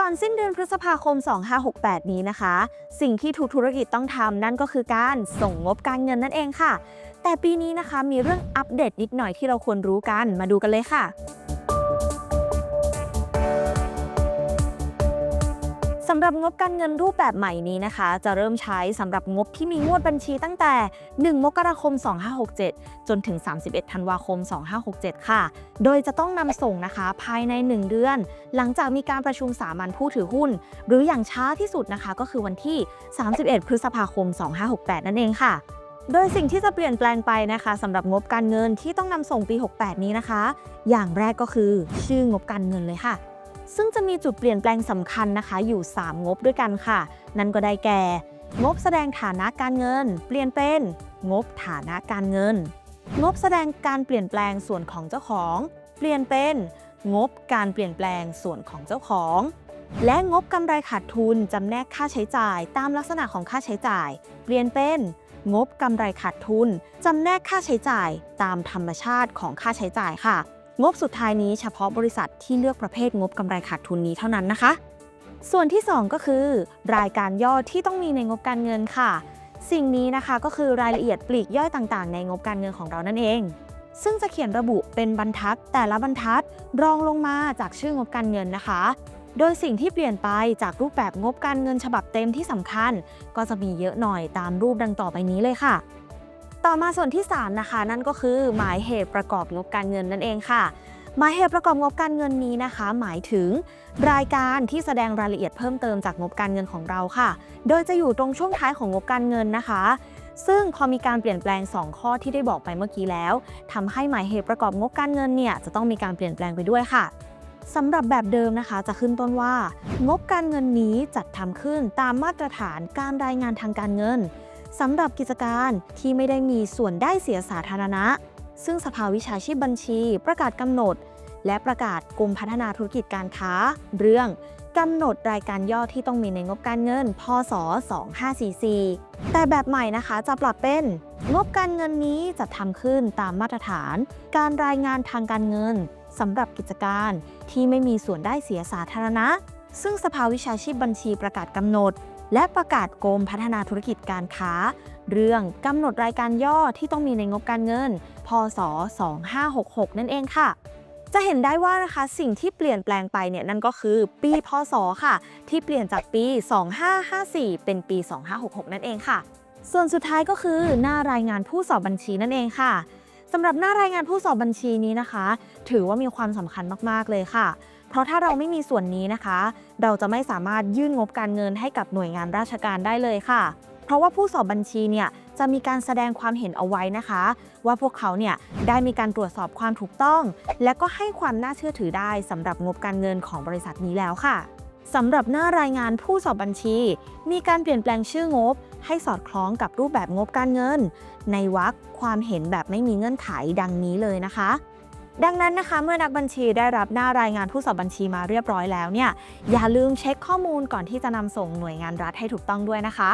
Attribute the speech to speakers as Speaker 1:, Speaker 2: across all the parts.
Speaker 1: ก่อนสิ้นเดือนพฤษภาคม 2568 นี้นะคะ สิ่งที่ทุกธุรกิจต้องทำนั่นก็คือการส่งงบการเงินนั่นเองค่ะ แต่ปีนี้นะคะมีเรื่องอัปเดตนิดหน่อยที่เราควรรู้กันมาดูกันเลยค่ะ สำหรับงบการเงินรูปแบบใหม่นี้นะคะ จะเริ่มใช้สำหรับงบที่มีงวดบัญชีตั้งแต่ 1 มกราคม 2567 จนถึง 31 ธันวาคม 2567 ค่ะ โดยจะต้องนำส่งนะคะภายใน 1 เดือน หลังจากมีการประชุมสามัญผู้ถือหุ้น หรืออย่างช้าที่สุดนะคะก็คือวันที่ 31 พฤษภาคม 2568 นั่นเองค่ะโดยสิ่งที่จะเปลี่ยนแปลงไปนะคะสำหรับงบการเงินที่ต้องนำส่งปี 68 นี้นะคะ อย่างแรกก็คือชื่องบการเงินเลยค่ะ ซึ่งจะมีจุดเปลี่ยนแปลงสำคัญนะคะ อยู่ 3 งบด้วยกันค่ะ นั่นก็ได้แก่ งบแสดงฐานะการเงิน เปลี่ยนเป็น งบฐานะการเงิน งบแสดงการเปลี่ยนแปลงส่วนของเจ้าของ เปลี่ยนเป็น งบการเปลี่ยนแปลงส่วนของเจ้าของ และงบกำไรขาดทุนจำแนกค่าใช้จ่าย ตามลักษณะของค่าใช้จ่าย เปลี่ยนเป็น งบกำไรขาดทุนจำแนกค่าใช้จ่าย ตามธรรมชาติของค่าใช้จ่ายค่ะ งบสุดท้ายนี้เฉพาะบริษัทที่เลือกประเภทงบกำไรขาดทุนนี้เท่านั้นนะคะ ส่วนที่ 2 ก็คือ รายการย่อที่ต้องมีในงบการเงินค่ะ สิ่งนี้นะคะก็คือรายละเอียดปลีกย่อยต่างๆ ในงบการเงินของเรานั่นเอง ซึ่งจะเขียนระบุเป็นบรรทัด แต่ละบรรทัดรองลงมาจากชื่องบการเงินนะคะ โดยสิ่งที่เปลี่ยนไปจากรูปแบบงบการเงินฉบับเต็มที่สำคัญ ก็จะมีเยอะหน่อยตามรูปดังต่อไปนี้เลยค่ะ ต่อมาส่วนที่ 3 นะคะ นั่นก็คือหมายเหตุประกอบงบการเงินนั่นเองค่ะ หมายเหตุประกอบงบการเงินนี้นะคะ หมายถึง รายการที่แสดงรายละเอียดเพิ่มเติมจากงบการเงินของเราค่ะ โดยจะอยู่ตรงช่วงท้ายของงบการเงินนะคะ ซึ่งพอมีการเปลี่ยนแปลง 2 ข้อที่ได้บอกไปเมื่อกี้แล้วทำให้หมายเหตุประกอบงบการเงินเนี่ยจะต้องมีการเปลี่ยนแปลงไปด้วยค่ะสำหรับแบบเดิมนะคะจะขึ้นต้นว่า งบการเงินนี้จัดทำขึ้นตามมาตรฐานการรายงานทางการเงิน สำหรับกิจการที่ไม่ได้มีส่วนได้เสียสาธารณะ ซึ่งสภาวิชาชีพบัญชีประกาศกำหนด และประกาศกรมพัฒนาธุรกิจการค้า เรื่องกำหนดรายการย่อที่ต้องมีในงบการเงิน พศ 2544 แต่แบบใหม่นะคะจะปรับเป็น งบการเงินนี้จะทำขึ้นตามมาตรฐาน การรายงานทางการเงินสำหรับกิจการที่ไม่มีส่วนได้เสียสาธารณะ ซึ่งสภาวิชาชีพบัญชีประกาศกำหนด และประกาศกรมพัฒนาธุรกิจการค้า เรื่องกำหนดรายการย่อที่ต้องมีในงบการเงิน พศ 2566 นั่นเองค่ะ จะเห็นได้ว่านะคะสิ่งที่เปลี่ยนแปลงไปเนี่ยนั่นก็คือปีพศค่ะ ที่เปลี่ยนจากปี 2554 เป็นปี 2566 นั่นเองค่ะ ส่วนสุดท้ายก็คือหน้ารายงานผู้สอบบัญชีนั่นเองค่ะสำหรับหน้ารายงานผู้สอบบัญชีนี้นะคะ ถือว่ามีความสำคัญมาก ๆ เลยค่ะ เพราะถ้าเราไม่มีส่วนนี้นะคะ เราจะไม่สามารถยื่นงบการเงินให้กับหน่วยงานราชการได้เลยค่ะ เพราะว่าผู้สอบบัญชีเนี่ยจะมีการแสดงความเห็นเอาไว้นะคะ ว่าพวกเขาเนี่ยได้มีการตรวจสอบความถูกต้อง และก็ให้ความน่าเชื่อถือได้สำหรับงบการเงินของบริษัทนี้แล้วค่ะสำหรับหน้ารายงานผู้สอบบัญชี มีการเปลี่ยนแปลงชื่องบ ให้สอดคล้องกับรูปแบบงบการเงิน ในวรรคความเห็นแบบไม่มีเงื่อนไขดังนี้เลยนะคะ ดังนั้นนะคะเมื่อนักบัญชีได้รับหน้ารายงานผู้สอบบัญชีมาเรียบร้อยแล้วเนี่ยอย่าลืมเช็คข้อมูลก่อนที่จะนำส่งหน่วยงานรัฐให้ถูกต้องด้วยนะคะ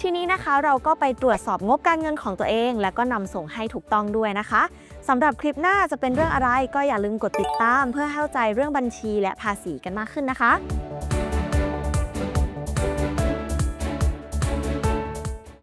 Speaker 1: ทีนี้นะคะเราก็ไปตรวจสอบงบการเงินของตัวเอง และก็นำส่งให้ถูกต้องด้วยนะคะสำหรับคลิปหน้าจะเป็นเรื่องอะไรก็อย่าลืมกดติดตาม เพื่อเข้าใจเรื่องบัญชีและภาษีกันมากขึ้นนะคะ